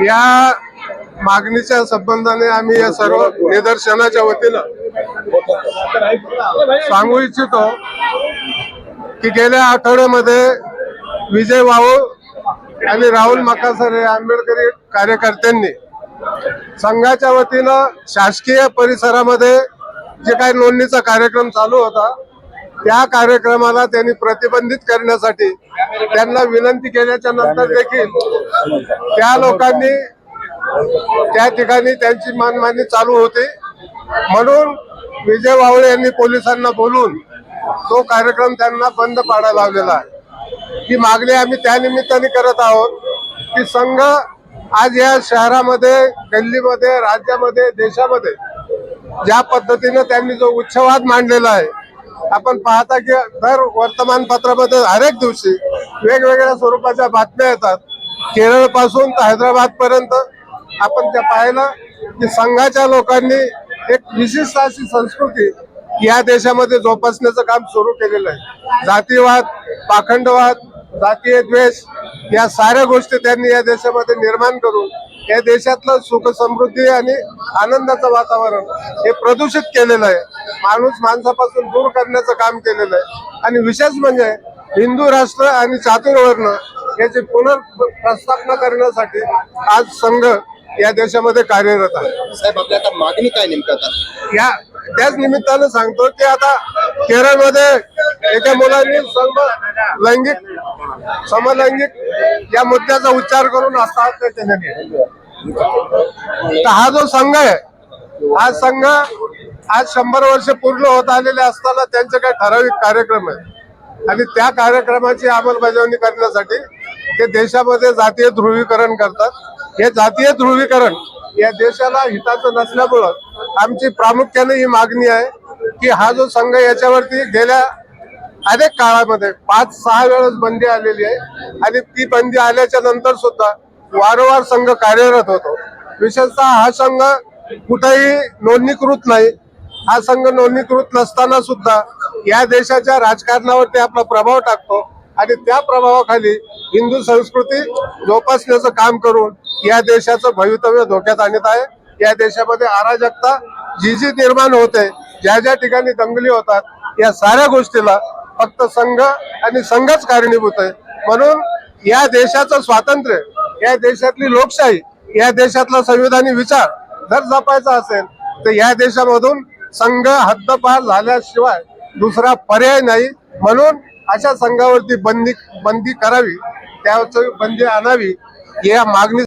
या मागणीच्या संबंधाने आम्ही या सर्व निदर्शनाच्या वतीनं सांगू इच्छितो की गेल्या आठवड्यामध्ये विजय वाऊळ आणि राहुल मकासर हे आंबेडकरी कार्यकर्त्यांनी संघाच्या वतीनं शासकीय परिसरामध्ये जे काही नोंदणीचा कार्यक्रम चालू होता त्या कार्यक्रमाला त्यांनी प्रतिबंधित करण्यासाठी त्यांना विनंती केल्याच्यानंतर देखील त्या लोकांनी त्या ठिकाणी त्यांची मनमानी चालू होती. म्हणून विजय वावळे यांनी पोलिसांना बोलून तो कार्यक्रम त्यांना बंद पाडायला लावलेला आहे. ही मागणी आम्ही त्या निमित्ताने करत आहोत की संघ आज या शहरामध्ये गल्लीमध्ये राज्यामध्ये देशामध्ये ज्या पद्धतीनं त्यांनी जो उच्छवाद मांडलेला आहे आपण पाहता की दर वर्तमानपत्रामध्ये हरेक दिवशी वेगवेगळ्या स्वरूपाच्या बातम्या येतात. केरळपासून तर हैदराबाद पर्यंत आपण त्या पाहिलं की संघाच्या लोकांनी एक विशिष्ट अशी संस्कृती या देशामध्ये जोपासण्याचं काम सुरू केलेलं आहे. जातीवाद पाखंडवाद जातीय द्वेष या साऱ्या गोष्टी त्यांनी या देशामध्ये निर्माण करून या देशातलं सुख समृद्धी आणि आनंदाचं वातावरण हे प्रदूषित केलेलं आहे. माणूस माणसापासून दूर करण्याचं काम केलेलं आहे. आणि विशेष म्हणजे हिंदू राष्ट्र आणि चातुर्वर्ण याची पुनर्प्रस्थापना करण्यासाठी आज संघ या देशामध्ये कार्यरत आहे. साहेब आपल्या आता मागणी काय नेमकं या त्याच निमित्तानं सांगतो की आता केरळमध्ये एका मुलांनी लैंगिक समलैंगिक या मुद्द्याचा उच्चार करून असतात तर हा जो संघ आहे हा संघ आज शंभर वर्ष पूर्ण होत आलेले असताना त्यांचे काही ठराविक कार्यक्रम आहेत. आणि त्या कार्यक्रमाची अंमलबजावणी करण्यासाठी ते देशामध्ये जातीय ध्रुवीकरण करतात. हे जातीय ध्रुवीकरण या देशाला हिताचं नसल्यामुळं आमची प्रामुख्याने ही मागणी आहे की हा जो संघ याच्यावरती गेल्या अनेक काळामध्ये पाच सहा वेळेस बंदी आलेली आहे. आणि ती बंदी आल्याच्यानंतर सुद्धा वारंवार संघ कार्यरत होतो. विशेषतः हा संघ कुठेही नोंदणीकृत नाही. हा संघ नोंदणीकृत नसताना सुद्धा या देशाच्या राजकारणावरती आपला प्रभाव टाकतो. आणि त्या प्रभावाखाली हिंदू संस्कृती जोपासण्याचं काम करून या देशाचं भवितव्य धोक्यात आणत आहे. या देशामध्ये अराजकता जी जी निर्माण होते ज्या ज्या ठिकाणी दंगली होतात या साऱ्या गोष्टीला फक्त संघ आणि संघच कारणीभूत आहे. म्हणून या देशाचं स्वातंत्र्य या देशातली लोकशाही या देशातला संविधानी विचार जर जपायचा असेल तर या देशामधून संघ हद्दपार झाल्याशिवाय दुसरा पर्याय नाही. म्हणून अशा संघावरती बंदी बंदी करावी त्याच बंदी आणावी या मागणी